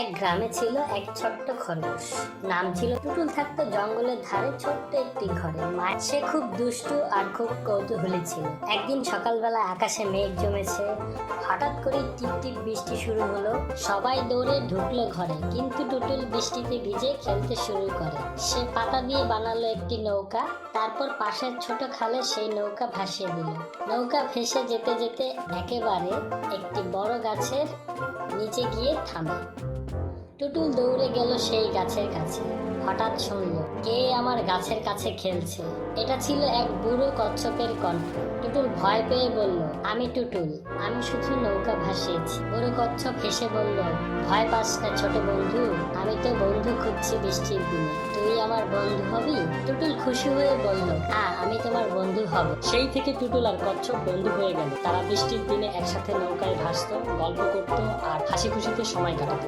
এক গ্রামে ছিল এক ছোট্ট খরগোশ। নাম ছিল টুটুল, থাকতো জঙ্গলের ধারে ছোট্ট একটি ঘরে। মা, সে খুব দুষ্টু আর খুব কৌতূহলী ছিল। একদিন সকালবেলা আকাশে মেঘ জমেছে। হঠাৎ করে টিপ টিপ বৃষ্টি শুরু হলো। সবাই দৌড়ে ঢুকলো ঘরে, কিন্তু টুটুল বৃষ্টিতে ভিজে খেলতে শুরু করে। সে পাতা দিয়ে বানালো একটি নৌকা, তারপর পাশের ছোট খালে সেই নৌকা ভাসিয়ে দিল। নৌকা ভেসে যেতে যেতে একেবারে একটি বড় গাছের নিচে গিয়ে থামে। টুটুল দৌড়ে গেল সেই গাছের কাছে। হঠাৎ শুনল, কে আমার গাছের কাছে খেলছে? এটা ছিল এক বুড়ো কচ্ছপের কণ্ঠ। টুটুল ভয় পেয়ে বলল, আমি টুটুল, আমি শুধু নৌকা ভাসিয়েছি। বুড়ো কচ্ছপ হেসে বলল, ভয় পাস না ছোট বন্ধু, আমি তো বন্ধু খুঁজছি বৃষ্টির দিনে। তুই আমার বন্ধু হবি? টুটুল খুশি হয়ে বলল হ্যাঁ আমি তোমার বন্ধু হব। সেই থেকে টুটুল আর কচ্ছপ বন্ধু হয়ে গেল। তারা বৃষ্টির দিনে একসাথে নৌকায় ভাসতো, গল্প করতো আর হাসি খুশিতে সময় কাটাতো।